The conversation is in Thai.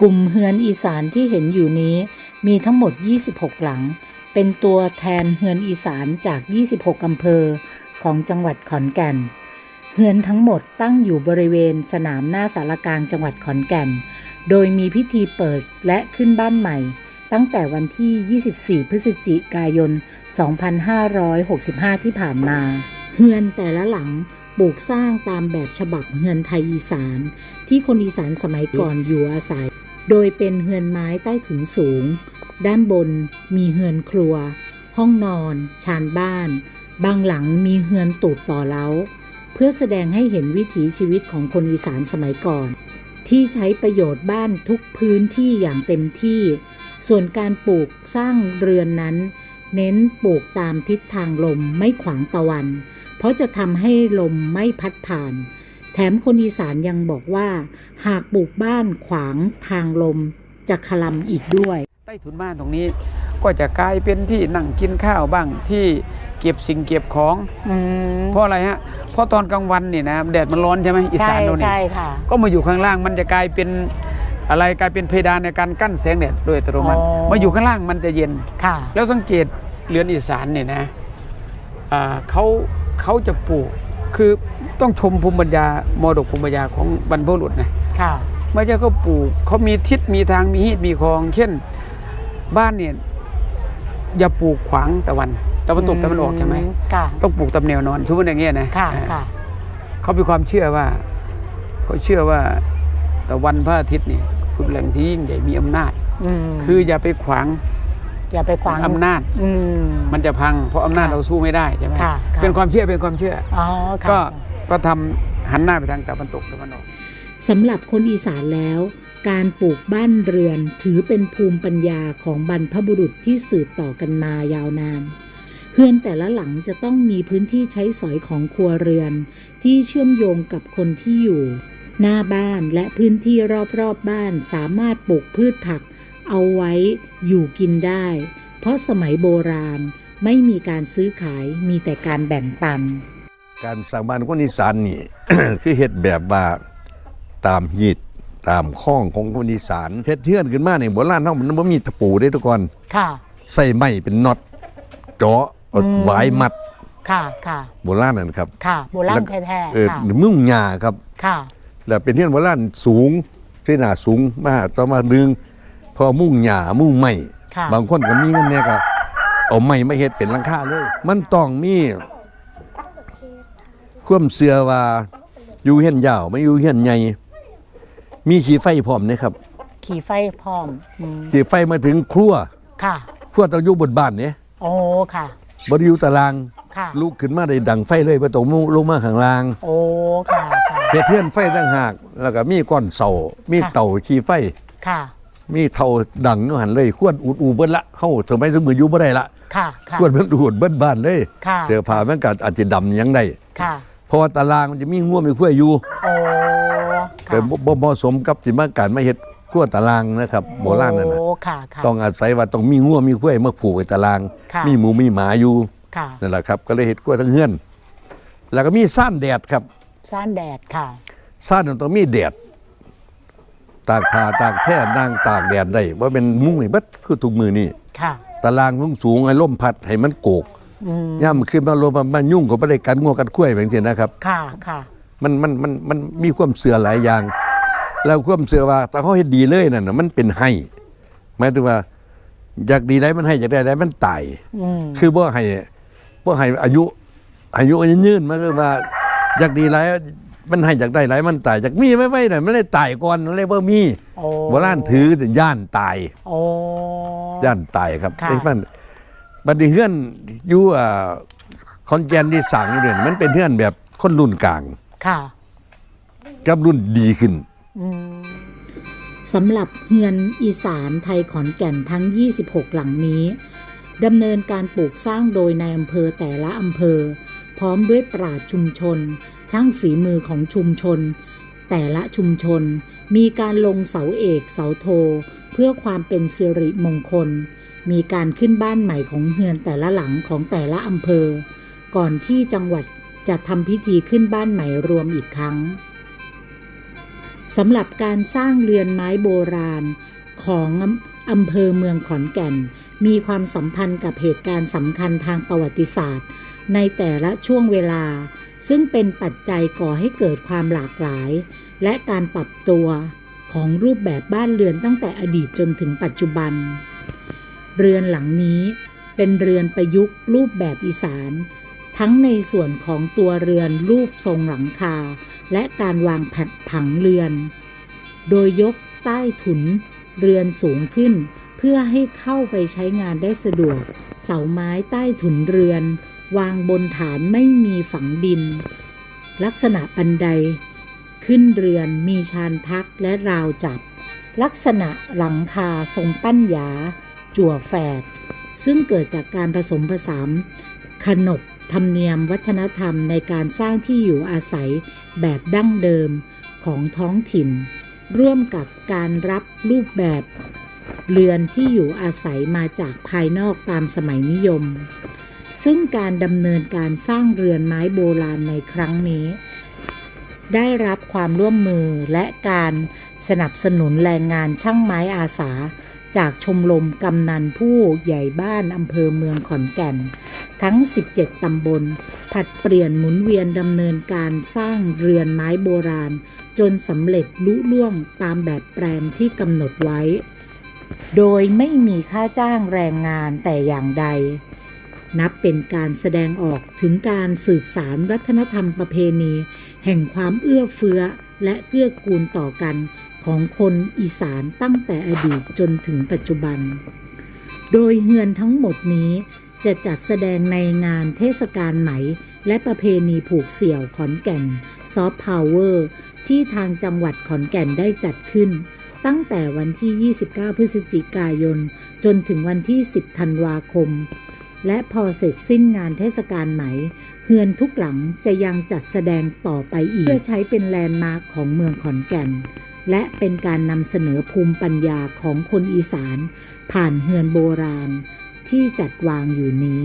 กลุ่มเฮือนอีสานที่เห็นอยู่นี้มีทั้งหมด 26 หลัง เป็นตัวแทนเฮือนอีสานจาก 26 อำเภอของจังหวัดขอนแก่น เฮือนทั้งหมดตั้งอยู่บริเวณสนามหน้าสารกลางจังหวัดขอนแก่น โดยมีพิธีเปิดและขึ้นบ้านใหม่ ตั้งแต่วันที่ 24 พฤศจิกายน 2565 ที่ผ่านมา เฮือนแต่ละหลังปลูกสร้างตามแบบฉบับเฮือนไทยอีสาน ที่คนอีสานสมัยก่อนอยู่อาศัย โดยเป็นเฮือนไม้ใต้ถุนสูง ด้านบนมีเฮือนครัว ห้องนอน ชานบ้าน บางหลังมีเฮือนตูบต่อเล้า เพื่อแสดงให้เห็นวิถีชีวิตของคนอีสานสมัยก่อน ที่ใช้ประโยชน์บ้านทุกพื้นที่อย่างเต็มที่ ส่วนการปลูกสร้างเรือนนั้น เน้นปลูกตามทิศทางลมไม่ขวางตะวัน เพราะจะทำให้ลมไม่พัดผ่าน แถมคนอีสานยังบอกว่า หากปลูกบ้านขวางทางลมจะคลำอีกด้วย ใต้ถุนบ้านตรงนี้ก็จะกลายเป็นที่นั่งกินข้าวบ้างที่เก็บสิ่งเก็บของอืมเพราะอะไรฮะเพราะตอนกลางวันเนี่ยนะแดดมันร้อนใช่ไหมอีใช่สานเราเนี่ยใช่ค่ะก็มาอยู่ข้างล่างมันจะกลายเป็นอะไรกลายเป็นเพดานในการกั้นแสงแดดโดยอัตโนมัติอ๋อมาอยู่ข้างล่างมันจะเย็นค่ะแล้วสังเกตเรือนอีสานเนี่ยนะอ่าเขาเขาจะปลูกคือ ต้องชมภูมิปัญญามรดกภูมิปัญญาของบรรพบุรุษนะค่ะไม่ใช่เขาปลูกเขามีทิศมีทางมีฮีดมีคลอง เช่นบ้านเนี่ยอย่าปลูกขวางตะวันตะวันตกตะวันออกใช่ไหมค่ะต้องปลูกตามแนวนอนสมมติอย่างเงี้ยนะค่ะอ่าค่ะเขามีความเชื่อว่าเขาเชื่อว่าตะวันพระอาทิตย์นี่คือแหล่งที่ยิ่งใหญ่มีอำนาจอืมคืออย่าไปขวางอย่าไปขวางอำนาจอืมมันจะพัง เพราะอำนาจค่ะเราสู้ไม่ได้ใช่ไหมค่ะค่ะเป็นความเชื่อเป็นความเชื่ออ๋อค่ะก็ ก็ทำหันหน้าไปทางตะวันตกตะวันออกสำหรับคนอีสานแล้ว การปลูกบ้านเรือนถือเป็นภูมิปัญญาของบรรพบุรุษที่สืบต่อกันมายาวนานเฮือนแต่ละหลังจะต้องมีพื้นที่ใช้สอยของครัวเรือน ที่เชื่อมโยงกับคนที่อยู่ หน้าบ้านและพื้นที่รอบๆบบ้านสามารถปลูกพืชผัก เอาไว้อยู่กินได้ เพราะสมัยโบราณไม่มีการซื้อขายมีแต่การแบ่งปัน การสร้างบ้านคนอีสานนี่ คือเฮ็ดแบบว่าตามหีดตามข้องของคนอีสานเฮ็ดเทือนขึ้นมาเนี่ยโบราณเฮามันบ่มีตะปูเด้ทุกคนค่ะ ใส่ไม้เป็นน็อตเจาะเอาอืมหวายมัดค่ะค่ะโบราณนั่นครับค่ะโบราณแล้วแท้เออๆค่ะมุ่งหญ้าครับ ค่ะแล้วเป็นเทือนโบราณสูงที่หน้าสูงมาต่อมาดึงพอมุ่งหญ้ามุ่งไม้ค่ะบางคนก็มีเงินเนี่ยก็เอาไม้มาเฮ็ดเป็นหลังคาเลย มันต้องมี ความเชื่อว่าอยู่เฮียนยาวไม่อยู่เฮียนใหญ่มีขี้ไฟพร้อมเนะครับ ขี่ไฟพร้อมอืมขี้ไฟมาถึงครัวค่ะ ครัวต้องอยู่บนบ้านเนี่ยโอ้ค่ะ บ่ได้อยู่ตารางค่ะ ลุกขึ้นมาได้ดังไฟเลยบ่ต้องลงมาข้างล่าง โอ้ค่ะค่ะ เฮ็ดเทือนไฟต่างหาก แล้วก็มีก้อนเสา มีค่ะ เตาขี้ไฟ ค่ะ มีเท่าดังอยู่หันเลยควรอุดอูเบิ้ละเฮาสมัยสมืออยู่บ่ได้ละค่ะค่ะควรมันดูดเบิ้บ้านเลย ค่ะ เสื้อผ้ามันก็อาจจะดำยังได้ ค่ะ เพราะว่าตารางมันจะมีงัวมีขั้วอยู่โอ้แต่ค่ะบ่บ่เหมาะสมกับสิมาการมาเฮ็ดขั้วตารางนะครับโบราณนั่นน่ะโอ้ค่ะค่ะ ต้องอาศัยว่าต้องมีงัวมีขั้วมาผูกไว้ตาราง ค่ะ มีหมูมีหมาอยู่ค่ะนั่นแหละครับ ก็เลยเฮ็ดขั้วทั้งเฮือน แล้วก็มีซ่านแดดครับ ซ่านแดดค่ะ ซ่านมันต้องมีแดด ตากผ้าตากแพร่นั่งตากแดดได้ว่าเป็นมุ้งนี่เบิดคือทุกมือนี่ค่ะ ตารางสูงสูงๆให้ลมพัดให้มันโกก อืมย่ำขึ้นมาลมมายุ่งก็บ่ได้กันงัวกันคุ้ยแบบนี้นะครับ ค่ะค่ะ มันมันมันมันมีความเสื่อหลายอย่าง แล้วความเสื่อว่าถ้าเขาเฮ็ดดีเลยนั่นน่ะมันเป็นให้หมายถึงว่า อยากดีได้มันให้อยากได้ได้มันตายอืมคือบ่ให้บ่ให้อายุ อายุยืนๆมันก็ว่า อยากดีหลายมันให้อยากได้หลายมันตายอยากมีไม่ไม่น่ะมันเลยตายก่อนมันเลยบ่มีโอ้โบราณถือย่านตายโอ้ย่านตายครับค่ะไอ้มัน บัดนี้เฮือนอยู่อ่าคอนแกนที่สั่งอยู่เนี่ยมันเป็นเฮือนแบบคนรุ่นกลางค่ะ กับรุ่นดีขึ้น อืม สำหรับเฮือนอีสานไทยขอนแก่นทั้ง 26 หลังนี้ดำเนินการปลูกสร้างโดยในายอำเภอแต่ละอำเภอ พร้อมด้วยปราชญ์ชุมชน ช่างฝีมือของชุมชน แต่ละชุมชนมีการลงเสาเอกเสาโท เพื่อความเป็นสิริมงคล มีการขึ้นบ้านใหม่ของเฮือนแต่ละหลังของแต่ละอำเภอ ก่อนที่จังหวัดจะทำพิธีขึ้นบ้านใหม่รวมอีกครั้งสำหรับการสร้างเรือนไม้โบราณของอำเภอเมืองขอนแก่น มีความสัมพันธ์กับเหตุการณ์สำคัญทางประวัติศาสตร์ ในแต่ละช่วงเวลา ซึ่งเป็นปัจจัยก่อให้เกิดความหลากหลาย และการปรับตัวของรูปแบบบ้านเรือนตั้งแต่อดีตจนถึงปัจจุบัน เรือนหลังนี้เป็นเรือนประยุกต์รูปแบบอีสาน ทั้งในส่วนของตัวเรือนรูปทรงหลังคา และการวางแผ่นผังเรือน โดยยกใต้ถุนเรือนสูงขึ้น เพื่อให้เข้าไปใช้งานได้สะดวก เสาไม้ใต้ถุนเรือน วางบนฐานไม่มีฝังดิน ลักษณะบันได ขึ้นเรือนมีชานพักและราวจับ ลักษณะหลังคาทรงปั้นหยา จั่วแฝด ซึ่งเกิดจากการผสมผสานขนบธรรมเนียมวัฒนธรรมในการสร้างที่อยู่อาศัยแบบดั้งเดิมของท้องถิ่น ร่วมกับการรับรูปแบบ เรือนที่อยู่อาศัยมาจากภายนอกตามสมัยนิยม ซึ่งการดำเนินการสร้างเรือนไม้โบราณในครั้งนี้ ได้รับความร่วมมือและการสนับสนุนแรงงานช่างไม้อาสา จากชมรมกำนันผู้ใหญ่บ้านอำเภอเมืองขอนแก่น ทั้ง 17 ตำบล ผัดเปลี่ยนหมุนเวียนดำเนินการสร้างเรือนไม้โบราณ จนสำเร็จลุล่วงตามแบบแปลนที่กำหนดไว้ โดยไม่มีค่าจ้างแรงงานแต่อย่างใด นับเป็นการแสดงออกถึงการสืบสารวัฒนธรรมประเพณี แห่งความเอื้อเฟื้อและเกื้อกูลต่อกัน ของคนอีสานตั้งแต่อดีตจนถึงปัจจุบัน โดยเฮือนทั้งหมดนี้จะจัดแสดงในงานเทศกาลไหม และประเพณีผูกเสี่ยวขอนแก่นซอฟต์พาวเวอร์ที่ทางจังหวัดขอนแก่นได้จัดขึ้น ตั้งแต่วันที่ 29 พฤศจิกายน จนถึงวันที่ 10 ธันวาคม และพอเสร็จสิ้นงานเทศกาลไหม เฮือนทุกหลังจะยังจัดแสดงต่อไปอีก เพื่อใช้เป็นแลนด์มาร์คของเมืองขอนแก่น และเป็นการนำเสนอภูมิปัญญาของคนอีสาน ผ่านเฮือนโบราณที่จัดวางอยู่นี้